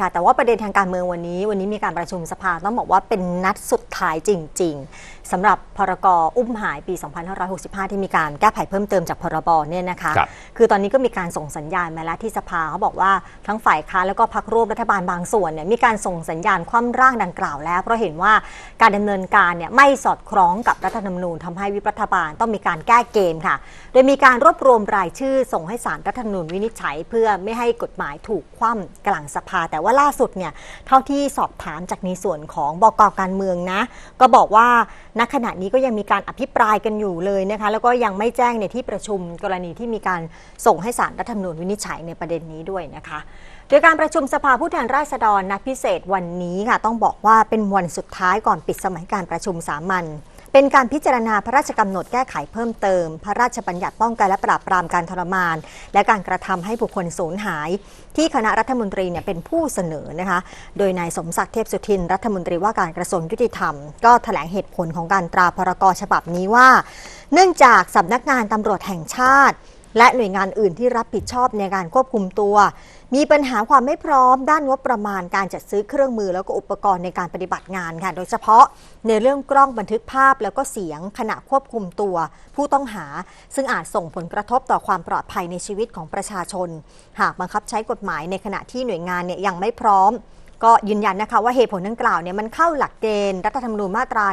ค่ะแต่ว่าประเด็นทางการเมืองวันนี้ วันนี้มีการประชุมสภาต้องบอกว่าเป็นนัดสุดท้ายจริง ๆสำหรับพรกอุ้มหายปี 2565 ที่มีการแก้ไขเพิ่มเติมจากพรบเนี่ยนะคะครับคือตอนนี้ก็มีการส่งสัญญาณมาแล้วที่สภาเขาบอกว่าทั้งฝ่ายค้านแล้วก็พรรคร่วมรัฐบาลบางส่วนเนี่ยมีการส่งสัญญาณคว่ำร่างดังกล่าวแล้ว เพราะเห็นว่าการดำเนินการเนี่ยไม่สอดคล้องกับรัฐธรรมนูญทำให้วิปรัฐบาลต้องมีการแก้เกมค่ะ โดยมีการรวบรวมรายชื่อส่งให้สารรัฐธรรมนูญวินิจฉัย เพื่อไม่ให้กฎหมายถูกคว่ำกลางสภาแต่ว่าล่าสุดเนี่ยเท่าที่สอบถามจากในส่วนของบกการเมืองนะ ก็บอกว่าณขณะนี้ก็ยังมีการอภิปรายกันอยู่เลยนะคะ แล้วก็ยังไม่แจ้งในที่ประชุมกรณีที่มีการส่งให้สารรัฐธรรมนูญวินิจฉัยในประเด็นนี้ด้วยนะคะโดยการประชุมสภาผู้แทนราษฎรนัดพิเศษวันนี้ค่ะต้องบอกว่าเป็นวันสุดท้ายก่อนปิดสมัยการประชุมสามัญ เป็นการพิจารณาพระราชกำหนดแก้ไขเพิ่มเติม พระราชบัญญัติป้องกันและปราบปรามการทรมาน และการกระทำให้บุคคลสูญหาย ที่คณะรัฐมนตรีเนี่ยเป็นผู้เสนอนะคะโดยนายสมศักดิ์เทพสุทิน รัฐมนตรีว่าการกระทรวงยุติธรรม ก็แถลงเหตุผลของการตราพรกฉบับนี้ว่า เนื่องจากสำนักงานตำรวจแห่งชาติ และหน่วยงานอื่นที่รับผิดชอบในการควบคุมตัว มีปัญหาความไม่พร้อมด้านงบประมาณการจัดซื้อเครื่องมือแล้วก็อุปกรณ์ในการปฏิบัติงานค่ะโดยเฉพาะในเรื่องกล้องบันทึกภาพแล้วก็เสียงขณะควบคุมตัว ผู้ต้องหา ซึ่งอาจส่งผลกระทบต่อความปลอดภัยในชีวิตของประชาชน หากบังคับใช้กฎหมายในขณะที่หน่วยงานเนี่ยยังไม่พร้อม ก็ยืนยันนะคะว่าเหตุผลดังกล่าวเนี่ยมันเข้าหลักเกณฑ์รัฐธรรมนูญมาตรา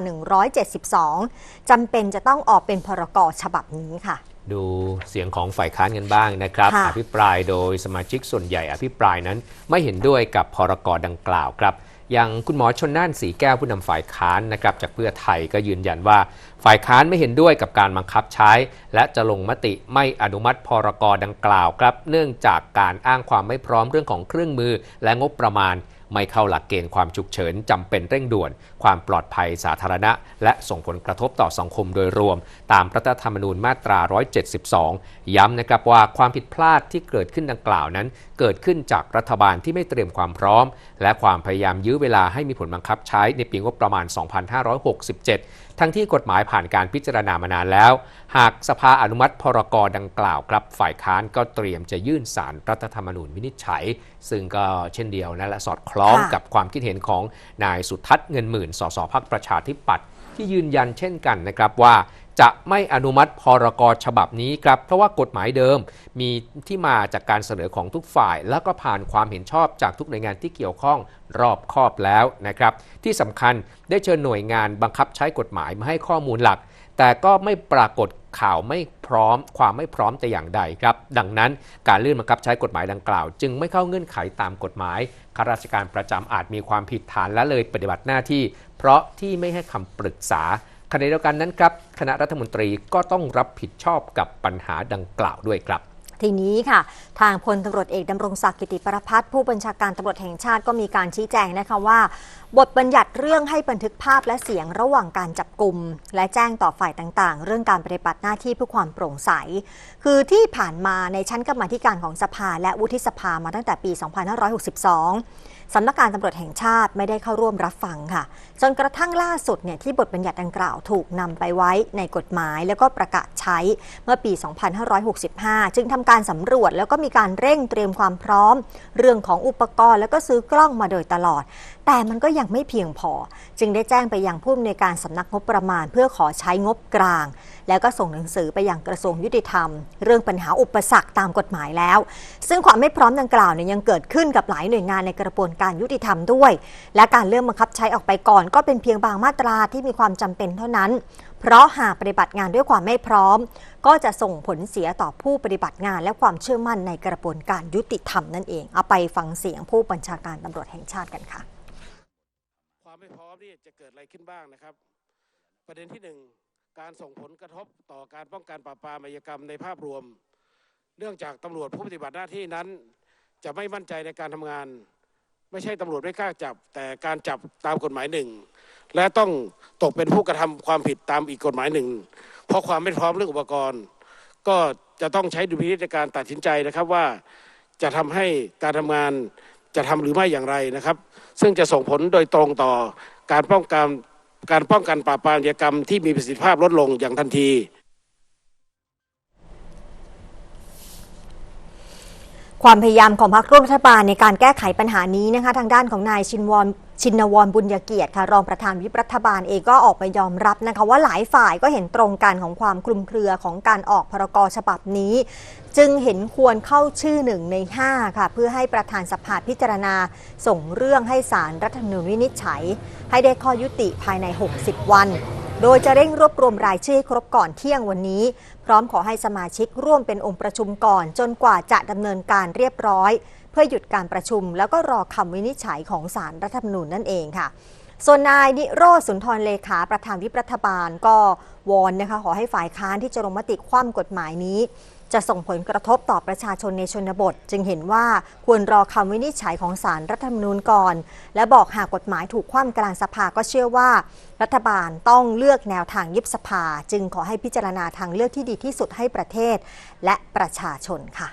172จำเป็นจะต้องออกเป็นพรกฉบับนี้ค่ะ ดูเสียงของฝ่ายค้านกันบ้างนะครับค่ะอภิปรายโดยสมาชิกส่วนใหญ่อภิปรายนั้นไม่เห็นด้วยกับพรกดังกล่าวครับ อย่างคุณหมอชนน่านสีแก้วผู้นำฝ่ายค้านนะครับจากเพื่อไทยก็ยืนยันว่า ฝ่ายค้านไม่เห็นด้วยกับการบังคับใช้ และจะลงมติไม่อนุมัติพรกดังกล่าวครับ เนื่องจากการอ้างความไม่พร้อมเรื่องของเครื่องมือและงบประมาณ ไม่เข้าหลักเกณฑ์ความฉุกเฉินจำเป็นเร่งด่วน ความปลอดภัยสาธารณะ และส่งผลกระทบต่อสังคมโดยรวม ตามรัฐธรรมนูญมาตรา 172 ย้ำนะครับว่าความผิดพลาดที่เกิดขึ้นดังกล่าวนั้น เกิดขึ้นจากรัฐบาลที่ไม่เตรียมความพร้อม และความพยายามยื้อเวลาให้มีผลบังคับใช้ในปีงบประมาณ 2567 ทั้งที่กฎหมายผ่านการพิจารณามานานแล้ว หากสภาอนุมัติพรกดังกล่าวครับ ฝ่ายค้านก็เตรียมจะยื่นสารรัฐธรรมนูญวินิจฉัย ซึ่งก็เช่นเดียวนั่นแหละสอดคล้องค่ะกับความคิดเห็นของนายสุทัศน์เงินหมื่นสสพักประชาธิปัตย์ที่ยืนยันเช่นกันนะครับว่า จะไม่อนุมัติพรกฉบับนี้ครับ เพราะว่ากฎหมายเดิมมีที่มาจากการเสนอของทุกฝ่าย แล้วก็ผ่านความเห็นชอบจากทุกหน่วยงานที่เกี่ยวข้องรอบคอบแล้วนะครับ ที่สำคัญได้เชิญหน่วยงานบังคับใช้กฎหมายมาให้ข้อมูลหลัก แต่ก็ไม่ปรากฏข่าวไม่พร้อม ความไม่พร้อมแต่อย่างใดครับ ดังนั้นการลื่นบังคับใช้กฎหมายดังกล่าว จึงไม่เข้าเงื่อนไขตามกฎหมายข้าราชการประจำอาจมีความผิดฐานละเลยปฏิบัติหน้าที่ เพราะที่ไม่ให้คำปรึกษา ขณะเดียวกันนั้นครับคณะรัฐมนตรีก็ต้องรับผิดชอบกับปัญหาดังกล่าวด้วยครับทีนี้ค่ะ ทางพลตำรวจเอกดำรงศักดิ์กิติประพัฒน์ผู้บัญชาการตำรวจแห่งชาติก็มีการชี้แจงนะคะว่า บทบัญญัติเรื่องให้บันทึกภาพและเสียงระหว่างการจับกลุ่มและแจ้งต่อฝ่ายต่างๆ เรื่องการปฏิบัติหน้าที่เพื่อความโปร่งใส คือที่ผ่านมาในชั้นกรรมธิการของสภาและวุฒิสภามาตั้งแต่ปี 2562 สำนักงานตำรวจแห่งชาติไม่ได้เข้าร่วมรับฟังค่ะ จนกระทั่งล่าสุดเนี่ยที่บทบัญญัติดังกล่าวถูกนำไปไว้ในกฎหมาย แล้วก็ประกาศใช้เมื่อปี 2565 จึงทำการสำรวจแล้วก็มีการเร่งเตรียมความพร้อม เรื่องของอุปกรณ์ แล้วก็ซื้อกล้องมาโดยตลอด แต่มันก็ยังไม่เพียงพอ จึงได้แจ้งไปยังผู้อำนวยการสำนักงบประมาณ เพื่อขอใช้งบกลาง แล้วก็ส่งหนังสือไปยังกระทรวงยุติธรรม เรื่องปัญหาอุปสรรคตามกฎหมายแล้ว ซึ่งความไม่พร้อมดังกล่าวเนี่ยยังเกิดขึ้นกับหลายหน่วยงานในกระบวนการยุติธรรมด้วย และการเลื่อนบังคับใช้ออกไปก่อน ก็เป็นเพียงบางมาตราที่มีความจำเป็นเท่านั้น เพราะหากปฏิบัติงานด้วยความไม่พร้อม ก็จะส่งผลเสียต่อผู้ปฏิบัติงานและความเชื่อมั่นในกระบวนการยุติธรรมนั่นเอง เอาไปฟังเสียงผู้บัญชาการตำรวจแห่งชาติกันค่ะ ความไม่พร้อมนี่จะเกิดอะไรขึ้นบ้างนะครับ ประเด็นที่หนึ่ง การส่งผลกระทบต่อการป้องกันปราบปรามอาชญากรรมในภาพรวม เนื่องจากตำรวจผู้ปฏิบัติหน้าที่นั้น จะไม่มั่นใจในการทำงาน ไม่ใช่ตำรวจไม่กล้าจับ แต่การจับตามกฎหมายหนึ่งและต้องตกเป็นผู้กระทำความผิดตามอีกกฎหมายหนึ่งเพราะความไม่พร้อมเรื่องอุปกรณ์ ก็จะต้องใช้ดุลพินิจในการตัดสินใจนะครับว่าจะทำให้การทำงานจะทำหรือไม่อย่างไรนะครับ ซึ่งจะส่งผลโดยตรงต่อการป้องกัน การป้องกันปราบปรามกิจกรรมที่มีประสิทธิภาพลดลงอย่างทันที ท ความพยายามของพรรคร่วมรัฐบาลในการแก้ไขปัญหานี้นะคะ ทางด้านของนายชินวรชินวรบุญยเกียรติค่ะ รองประธานวิปรัฐบาลเองก็ออกมายอมรับนะคะ ว่าหลายฝ่ายก็เห็นตรงกันของความคลุมเครือของการออกพรกฉบับนี้ จึงเห็นควรเข้าชื่อหนึ่งใน 5 ค่ะ เพื่อให้ประธานสภาพิจารณา ส่งเรื่องให้สารรัฐธรรมนูญวินิจฉัย ให้ได้ข้อยุติภายใน 60 วัน โดยจะเร่งรวบรวมรายชื่อครบก่อนเที่ยงวันนี้ พร้อมขอให้สมาชิกร่วมเป็นองค์ประชุมก่อน จนกว่าจะดำเนินการเรียบร้อย เพื่อหยุดการประชุม แล้วก็รอคำวินิจฉัยของสารรัฐธรรมนูญนั่นเองค่ะ ส่วนนายนิโรธสุนทรเลขาประธานวิปรัฐบาลก็วอนนะคะขอให้ฝ่ายค้านที่จะลงมติคว่ำกฎหมายนี้ จะส่งผลกระทบต่อประชาชนในชนบท จึงเห็นว่าควรรอคำวินิจฉัยของสารรัฐธรรมนูญก่อน และบอกหากกฎหมายถูกคว่ำกลางสภาก็เชื่อว่า รัฐบาลต้องเลือกแนวทางยุบสภา จึงขอให้พิจารณาทางเลือกที่ดีที่สุดให้ประเทศ และประชาชนค่ะ